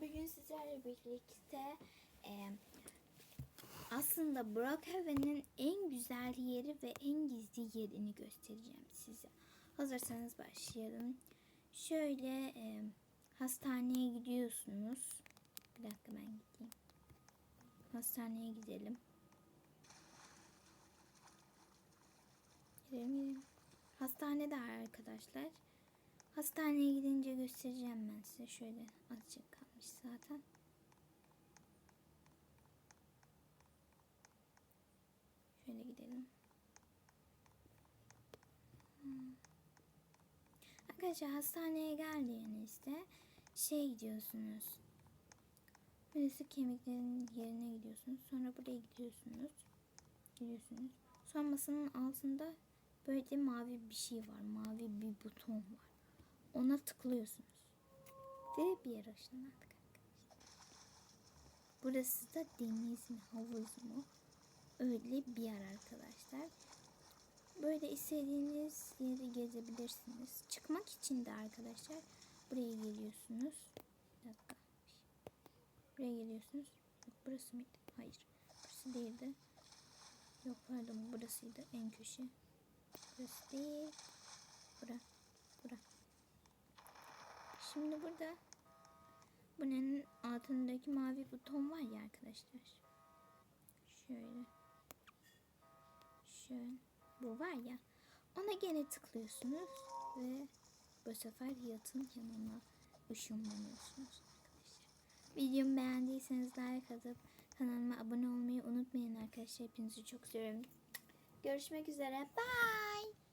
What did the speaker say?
Bugün sizlerle birlikte e, aslında Brookhaven'in en güzel yeri ve en gizli yerini göstereceğim size. Hazırsanız başlayalım. Şöyle e, hastaneye gidiyorsunuz. Bir dakika ben gideyim. Hastaneye gidelim. Gidelim gidelim. Hastanede arkadaşlar. Hastaneye gidince göstereceğim ben size. Şöyle azıcık kalmış zaten. Şöyle gidelim. Hmm. Arkadaşlar hastaneye geldiğinizde şey gidiyorsunuz. Burası kemiklerin yerine gidiyorsunuz. Sonra buraya gidiyorsunuz. Gidiyorsunuz. Sonra masanın altında böyle mavi bir şey var. Mavi bir buton var. Ona tıklıyorsunuz. Ve bir yer ışınlandık arkadaşlar. Burası da deniz mi havuz mu? Öyle bir yer arkadaşlar. Böyle istediğiniz yeri gezebilirsiniz. Çıkmak için de arkadaşlar buraya geliyorsunuz. Bir dakika. Buraya geliyorsunuz. Yok burası mıydı? Hayır. Burası değildi. Yok pardon burasıydı en köşe. Burası değil. Bura. Şimdi burada bunun altındaki mavi buton var ya arkadaşlar. Şöyle. Şöyle. Bu var ya. Ona gene tıklıyorsunuz ve bu sefer yatın yanına ışınlanıyorsunuz arkadaşlar. Videomu beğendiyseniz like atıp kanalıma abone olmayı unutmayın arkadaşlar. Hepinizi çok seviyorum. Görüşmek üzere. Bye.